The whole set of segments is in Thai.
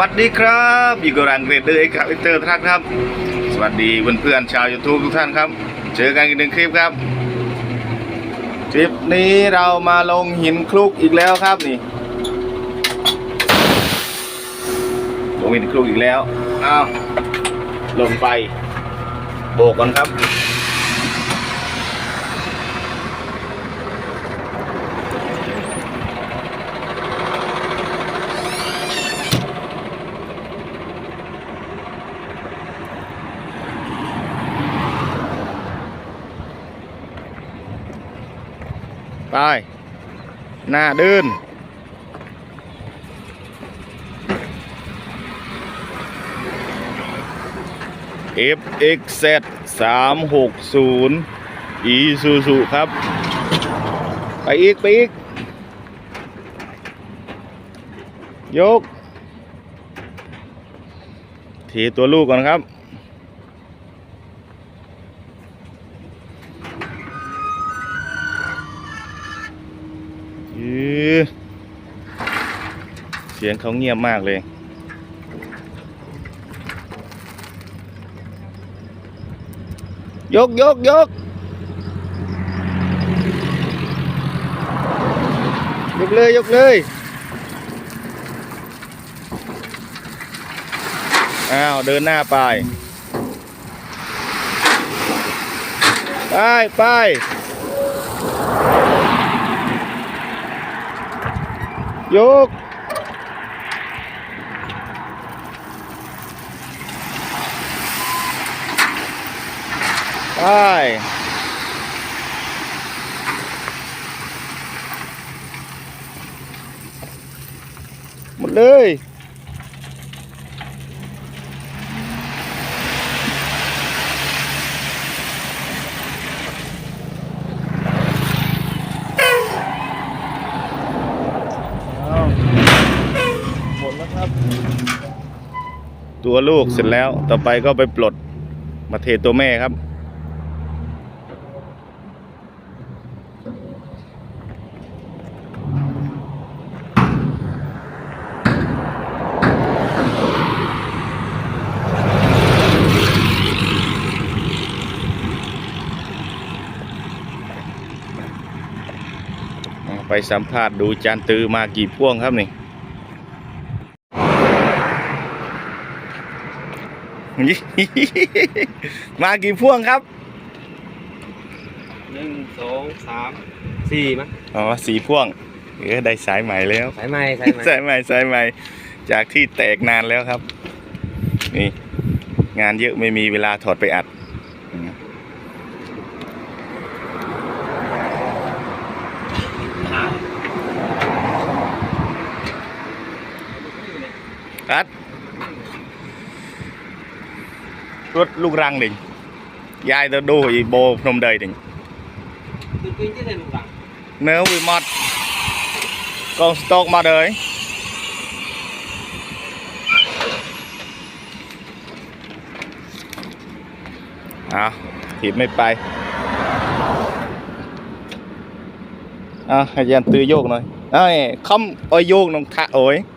วัสดีครับอยู่กับรังเกรดเดอร์เอ็กซ์เตอร์ทรัคครับ สวัสดีเพื่อนๆชาว YouTube ทุกท่านครับ เจอกันอีกหนึ่งคลิปครับ คลิปนี้เรามาลงหินคลุกอีกแล้วครับนี่ลงหินคลุกอีกแล้วอ้าวลงไป โบกกันครับ ไปหน้าเดิน FXZ 360 Isuzu ครับ ไปอีก ไปอีก ยก ทีตัวลูกก่อนครับ สียงเขาเงียบมากเลยยกยกยกยกเลยยกเลยอ้าว เดินหน้าไป ไปไปยก ไปหมดเลยหมดแล้วครับตัวลูกเสร็จแล้ว ต่อไปก็ไปปลดมาเทตัวแม่ครับ ไปสัมภาษณ์ดูจานตือมากี่พ่วงครับนี่มากี่พ่วงครับหนึ่งสองสามสี่มั้งอ๋อสี่พ่วงเออได้สายใหม่แล้วสายไหมสายไหมสายใหม่สายใหม่จากที่แตกนานแล้วครับ นี่ งานเยอะไม่มีเวลาถอดไปอัด อัดรถลูกรังดิยายตัวดูอีโบพนมเดยดิคือปิ้งที่ไหนลูกหลังเ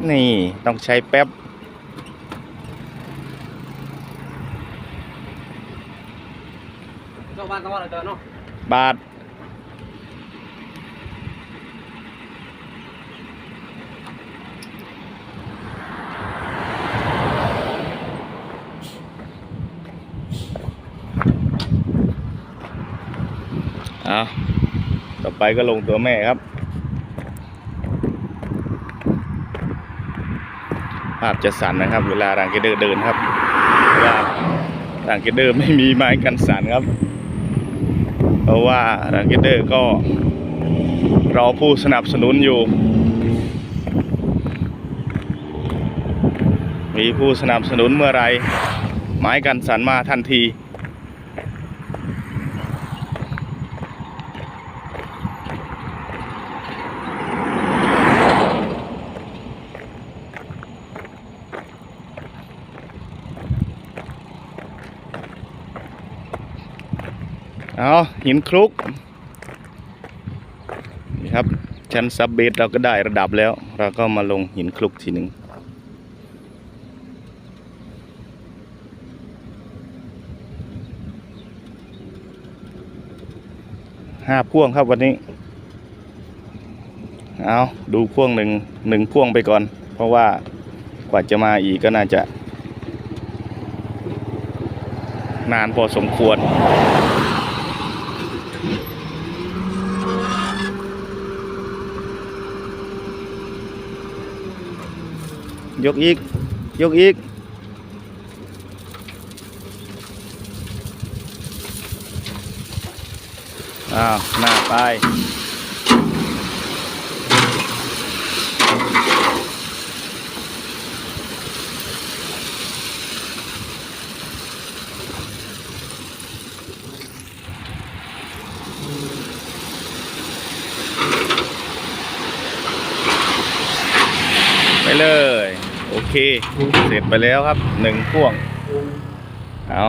นื้อวีมอดกองสต็อกมาเลยเอาถีบไม่ไปเอาให้ยันตือโยกหน่อยเอ้ยคำอ้อยโยกน้องทะโอ้ยนี่ต้องใช้แป๊บเจ้าบ้านต้องว่าอะไรเจอเนาะบาท เอาต่อไปก็ลงตัวแม่ครับ ภาพจะสั่นนะครับ เวลารังเกเดอร์เดินครับว่ารังเกเดอร์ไม่มีไม้กันสั่นครับ เพราะว่ารังเกเดอร์ก็รอผู้สนับสนุนอยู่ มีผู้สนับสนุนเมื่อไรไม้กันสันมาทันที เอาหินคลุกนี่ครับ ชั้นซับเบสเราก็ได้ระดับแล้ว เราก็มาลงหินคลุกทีหนึ่งห้าพ่วงครับวันนี้ เอาดูพ่วงหนึ่งหนึ่งพ่วงไปก่อน เพราะว่ากว่าจะมาอีกก็น่าจะ นานพอสมควร ยกอีก ยกอีก อ้าว หน้าไป ไปเลยโอ เค เสร็จไปแล้วครับหนึ่งพ่วง เอา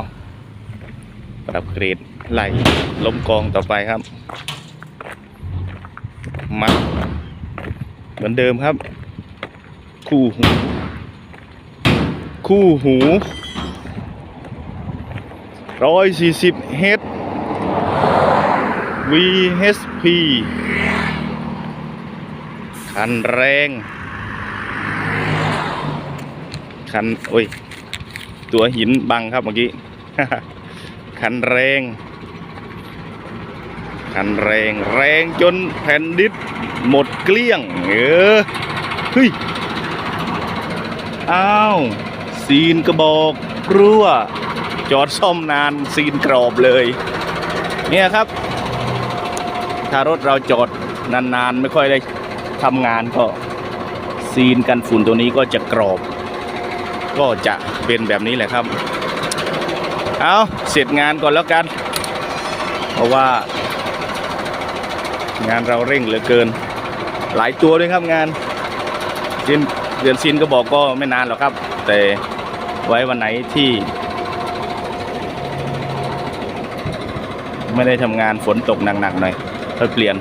ปรับเกรดไหลล้มกองต่อไปครับมาเหมือนเดิมครับ คู่หู คู่หูร้อยสี่สิบเฮด VHP คันแรง คันโอ้ย ตัวหินบังครับเมื่อกี้ คันแรง คันแรงแรงจนแผ่นดินหมดเกลี้ยง เออเฮ้ย อ้าว ซีนกระบอกรั่ว จอดซ่อมนานซีนกรอบเลย เนี่ยครับ ถ้ารถเราจอดนานๆ ไม่ค่อยได้ทำงานก็ซีนกันฝุ่นตัวนี้ก็จะกรอบ ก็จะเป็นแบบนี้แหละครับ เอาเสร็จงานก่อนแล้วกัน เพราะว่า งานเราเร่งเหลือเกิน หลายตัวด้วยครับงานซินเดือนซินก็บอกก็ไม่นานหรอกครับ แต่ไว้วันไหนที่ ไม่ได้ทำงานฝนตกหนักๆหน่อยค่อยเปลี่ยน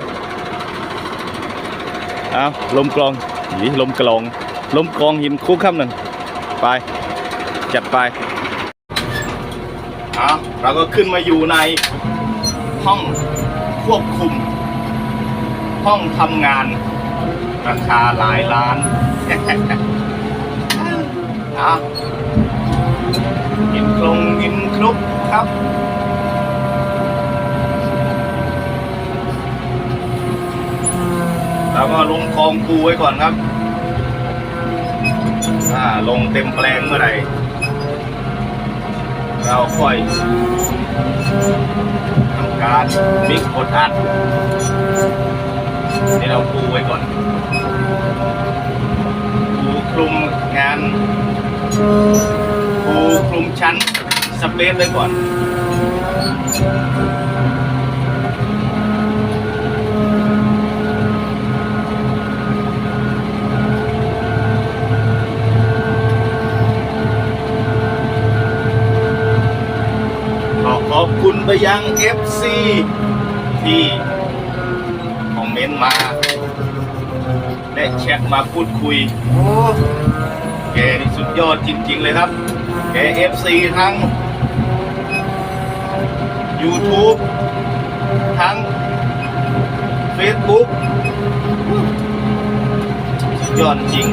เอาลมกลองหนีลมกลอง ลมกลองหินคุกคำหนึ่ง ไป จัดไปเอาเราก็ขึ้นมาอยู่ในห้องควบคุม ห้องทำงาน ราคาหลายล้านเอาหินกลงหินคลุกครับเราก็ลงคลองปูไว้ก่อนครับาลงเต็มแปลงเมื่อไหร่ เราค่อยทำการมิกกดอัดนี่เราปูไว้ก่อนปูคลุมงานปูคลุมชั้นสเปซไว้ก่อน ข อขอบคุณไปยัง FC ที่คอมเมนต์มา และแชทมาพูดคุย โอ้แกนี่สุดยอดจริง ๆ เลยครับ แก FC ทั้ง YouTube ทั้ง Facebook สุดยอดจริง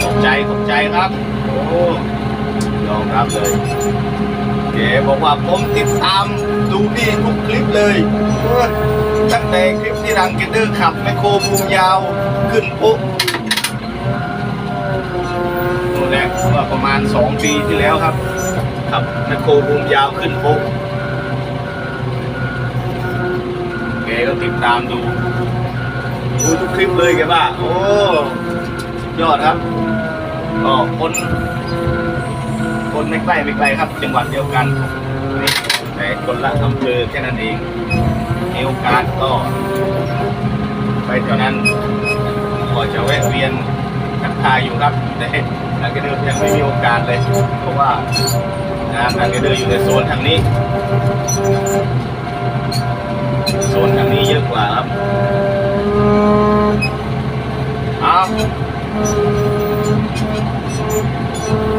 ขอบใจ ขอบใจครับ โอ้ยอมรับเลย เก๋บอกว่าผมติดตามดูพี่ทุกคลิปเลยตั้งแต่คลิปที่รังเกเดอร์ขับแมคโครบูมยาวขึ้นปุ๊บนู่นแหละเมื่อประมาณ 2 ปีที่แล้วครับขับแมคโครบูมยาวขึ้นปุ๊บเก๋ก็ติดตามดูดูทุกคลิปเลยแกว่าโอ้ยอดครับก็คน คนไม่ใกล้ไม่ไกลครับ จังหวัดเดียวกันนี่แต่คนละอำเภอแค่นั้นเองมีโอกาสก็ไปแถวนั้นก็จะแวะเวียนทักทายอยู่ครับแต่ทางเกเดอร์ยังไม่มีโอกาสเลย เพราะว่างานทางเกเดอร์อยู่ในโซนทางนี้ โซซนทางนี้เยอะกว่าครับเอา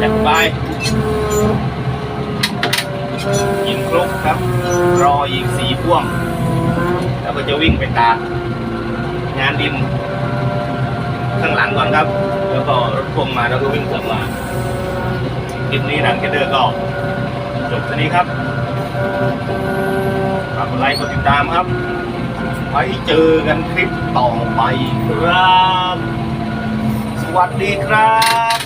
จัดไปยิงครบครับ ร ออีกสี่พ่วง แล้วก็จะวิ่งไปตามงานดิน ข้างหลังก่อนครับ แล้วก็รถพ่วงมาแล้วก็วิ่งกลับมาคลิปนี้รันแกเดอร์ก็จบเท่านี้ครับฝากกดไลค์กดติดตามครับ ไว้เจอกันคลิปต่อไปครับ สวัสดีครับ